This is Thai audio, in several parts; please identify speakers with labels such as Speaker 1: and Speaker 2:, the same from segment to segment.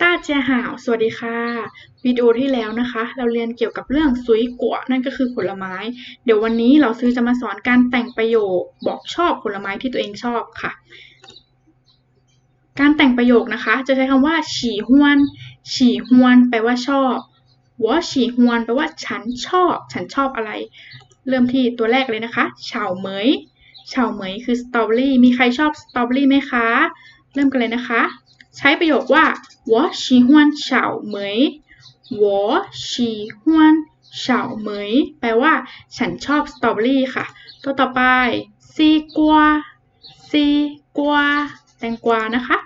Speaker 1: ต้าเจียห่าว สวัสดีค่ะ วิดีโอที่แล้วนะคะ เราเรียนเกี่ยวกับเรื่องซุยกัวนั่นก็คือผลไม้ เดี๋ยววันนี้เราซื้อจะมาสอนการแต่งประโยคบอกชอบผลไม้ที่ตัวเองชอบค่ะ การแต่งประโยคนะคะ จะใช้คำว่า ฉี่ฮวน ฉี่ฮวนแปลว่าชอบหัวฉี่ฮวนแปลว่าฉันชอบ ฉันชอบอะไร เริ่มที่ตัวแรกเลยนะคะเฉาเหมยเฉาเหมยคือสตรอเบอรี่ มีใครชอบสตรอเบอรี่ไหมคะ เริ่มกันเลยนะคะ ใช้ประโยคว่า 我喜欢小梅我喜欢小梅แปลว่า ฉันชอบสตรอเบอรี่ค่ะ ตัวต่อไปซีกวาซีกวาแตงกวานะคะ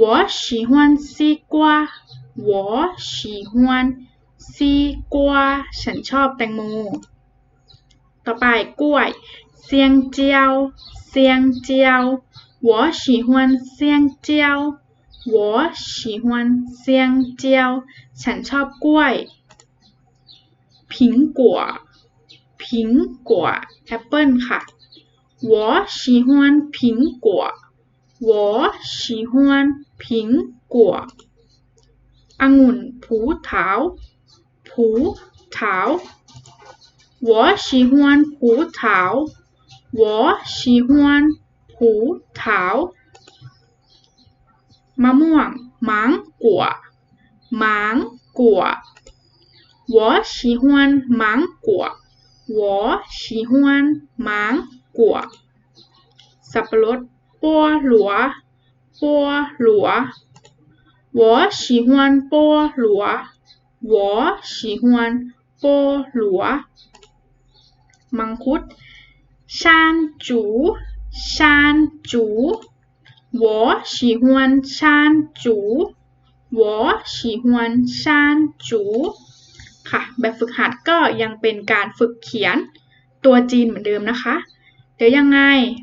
Speaker 1: 我喜欢西瓜我喜欢西瓜ฉันชอบแตงโม ต่อไปกล้วยเซียงเจียวเซียงเจียว我喜欢香蕉 我喜欢香蕉ฉันชอบกล้วย ผิงกัว ผิงกัวแอปเปิลค่ะ我喜欢苹果我喜欢苹果องุ่นผูเถาผูเถา我喜欢葡萄我喜欢葡萄 มะม่วงหมางกัวหมางกัว我喜欢芒果我喜欢芒果สับปะรดปัวหลัวปัวหลัว我喜欢菠萝我喜欢菠萝มังคุดชานจูชานจู 我喜欢山竹我喜欢山竹ค่ะ แบบฝึกหัดก็ยังเป็นการฝึกเขียนตัวจีนเหมือนเดิมนะคะ เดี๋ยวยังไง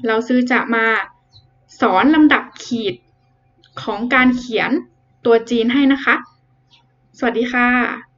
Speaker 1: เราซื้อจะมาสอนลำดับขีดของการเขียนตัวจีนให้นะคะ สวัสดีค่ะ